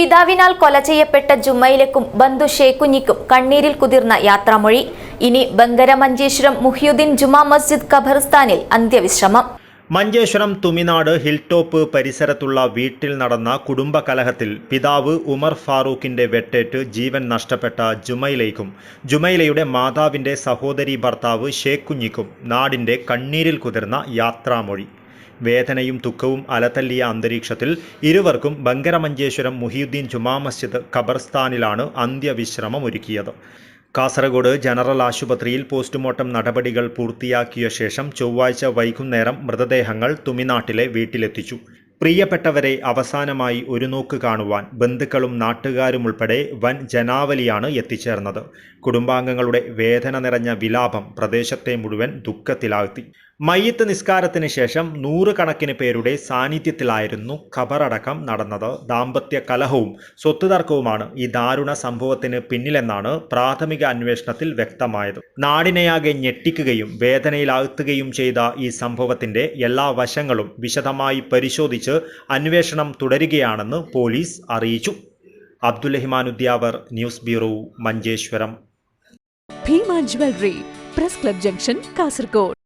പിതാവിനാൽ കൊല ചെയ്യപ്പെട്ട ജുമൈലക്കും ബന്ധു ഷേക്കുഞ്ഞിക്കും കണ്ണീരിൽ കുതിർന്ന യാത്രാമൊഴി. ഇനി ബങ്കര മഞ്ചേശ്വരം മുഹിയുദ്ദീൻ ജുമാ മസ്ജിദ് ഖബർസ്ഥാനിൽ അന്ത്യവിശ്രമം. മഞ്ചേശ്വരം തുമിനാട് ഹിൽ ടോപ്പ് പരിസരത്തുള്ള വീട്ടിൽ നടന്ന കുടുംബകലഹത്തിൽ പിതാവ് ഉമർ ഫാറൂഖിന്റെ വെട്ടേറ്റ് ജീവൻ നഷ്ടപ്പെട്ട ജുമൈലയ്ക്കും ജുമൈലയുടെ മാതാവിന്റെ സഹോദരി ഭർത്താവ് ഷേക്കുഞ്ഞിക്കും നാടിന്റെ കണ്ണീരിൽ കുതിർന്ന യാത്രാമൊഴി. വേദനയും ദുഃഖവും അലതല്ലിയ അന്തരീക്ഷത്തിൽ ഇരുവർക്കും ബങ്കരമഞ്ചേശ്വരം മുഹിയുദ്ദീൻ ജുമാ മസ്ജിദ് ഖബർസ്ഥാനിലാണ് അന്ത്യവിശ്രമം ഒരുക്കിയത് കാസർഗോഡ് ജനറൽ ആശുപത്രിയിൽ പോസ്റ്റ്മോർട്ടം നടപടികൾ പൂർത്തിയാക്കിയ ശേഷം ചൊവ്വാഴ്ച വൈകുന്നേരം മൃതദേഹങ്ങൾ തുമിനാട്ടിലെ വീട്ടിലെത്തിച്ചു. പ്രിയപ്പെട്ടവരെ അവസാനമായി ഒരു നോക്ക് കാണുവാൻ ബന്ധുക്കളും നാട്ടുകാരുമുൾപ്പെടെ വൻ ജനാവലിയാണ് എത്തിച്ചേർന്നത്. കുടുംബാംഗങ്ങളുടെ വേദന നിറഞ്ഞ വിലാപം പ്രദേശത്തെ മുഴുവൻ ദുഃഖത്തിലാഴ്ത്തി. മയ്യത്ത് നിസ്കാരത്തിന് ശേഷം നൂറുകണക്കിന് പേരുടെ സാന്നിധ്യത്തിലായിരുന്നു ഖബറടക്കം നടന്നത്. ദാമ്പത്യ കലഹവും സ്വത്ത് തർക്കവുമാണ് ഈ ദാരുണ സംഭവത്തിന് പിന്നിലെന്നാണ് പ്രാഥമിക അന്വേഷണത്തിൽ വ്യക്തമായത്. നാടിനെയാകെ ഞെട്ടിക്കുകയും വേദനയിലാഴ്ത്തുകയും ചെയ്ത ഈ സംഭവത്തിന്റെ എല്ലാ വശങ്ങളും വിശദമായി പരിശോധിച്ച് അന്വേഷണം തുടരുകയാണെന്ന് പോലീസ് അറിയിച്ചു. അബ്ദുലഹിമാനുദ്യാവർ news bureau Manjeshwaram. Jewellery press club junction Kasaragod.